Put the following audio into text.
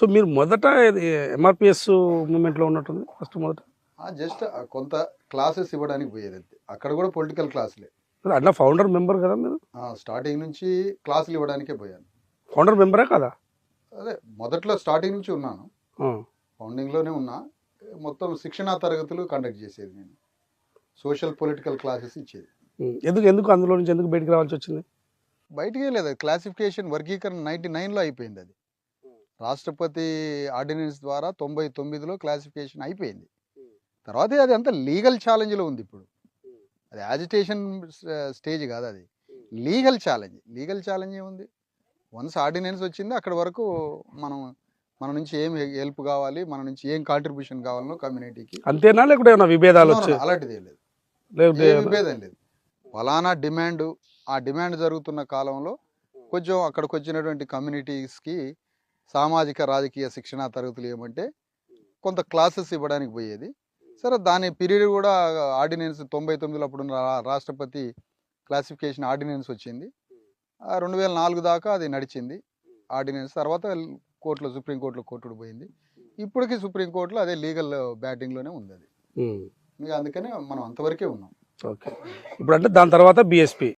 So మీరు మొదట ఎంఆర్పిఎస్ మూమెంట్లో ఉన్నట్టుంది ఫస్ట్ మొదట? జస్ట్ కొంత క్లాసెస్ ఇవ్వడానికి పోయేది అక్కడ కూడా పొలిటికల్ క్లాసులే. అట్లా ఫౌండర్ మెంబర్ కదా మీరు? స్టార్టింగ్ నుంచి క్లాసులు ఇవ్వడానికే పోయాను. ఫౌండర్ మెంబరే కదా? అదే మొదట్లో స్టార్టింగ్ నుంచి ఉన్నాను. ఫౌండింగ్లోనే ఉన్నా. మొత్తం శిక్షణా తరగతులు కండక్ట్ చేసేది నేను. సోషల్ పొలిటికల్ క్లాసెస్ ఇచ్చేది. ఎందుకు ఎందుకు అందులో నుంచి ఎందుకు బయటకు రావాల్సి వచ్చింది? బయటికే లేదు. క్లాసిఫికేషన్ వర్గీకరణ నైన్టీ నైన్లో అయిపోయింది అది. రాష్ట్రపతి ఆర్డినెన్స్ ద్వారా తొంభై తొమ్మిదిలో క్లాసిఫికేషన్ అయిపోయింది. తర్వాత అది అంతా లీగల్ ఛాలెంజ్లో ఉంది ఇప్పుడు. అది యాజిటేషన్ స్టేజ్ కాదు అది. లీగల్ ఛాలెంజ్ లీగల్ ఛాలెంజ్ ఏముంది? వన్స్ ఆర్డినెన్స్ వచ్చింది అక్కడ వరకు మనం మన నుంచి ఏం హెల్ప్ కావాలి మన నుంచి ఏం కాంట్రిబ్యూషన్ కావాలనో కమ్యూనిటీకి అంతేనా? లేకుంటే ఏమైనా విభేదాలు వచ్చాయి అలాంటిది ఏం లేదు. విభేదం లేదు. ఫలానా డిమాండ్ ఆ డిమాండ్ జరుగుతున్న కాలంలో కొంచెం అక్కడికి వచ్చినటువంటి కమ్యూనిటీస్కి సామాజిక రాజకీయ శిక్షణా తరగతులు ఏమంటే కొంత క్లాసెస్ ఇవ్వడానికి పోయేది. సరే దాని పీరియడ్ కూడా ఆర్డినెన్స్ తొంభై తొమ్మిదిలో అప్పుడు రాష్ట్రపతి క్లాసిఫికేషన్ ఆర్డినెన్స్ వచ్చింది. రెండు వేల నాలుగు దాకా అది నడిచింది. ఆర్డినెన్స్ తర్వాత కోర్టులో సుప్రీంకోర్టులో కోర్టుకు పోయింది. ఇప్పటికీ సుప్రీంకోర్టులో అదే లీగల్ బ్యాటింగ్లోనే ఉంది అది అందుకనే మనం అంతవరకే ఉన్నాం. ఓకే. ఇప్పుడు అంటే దాని తర్వాత బిఎస్పి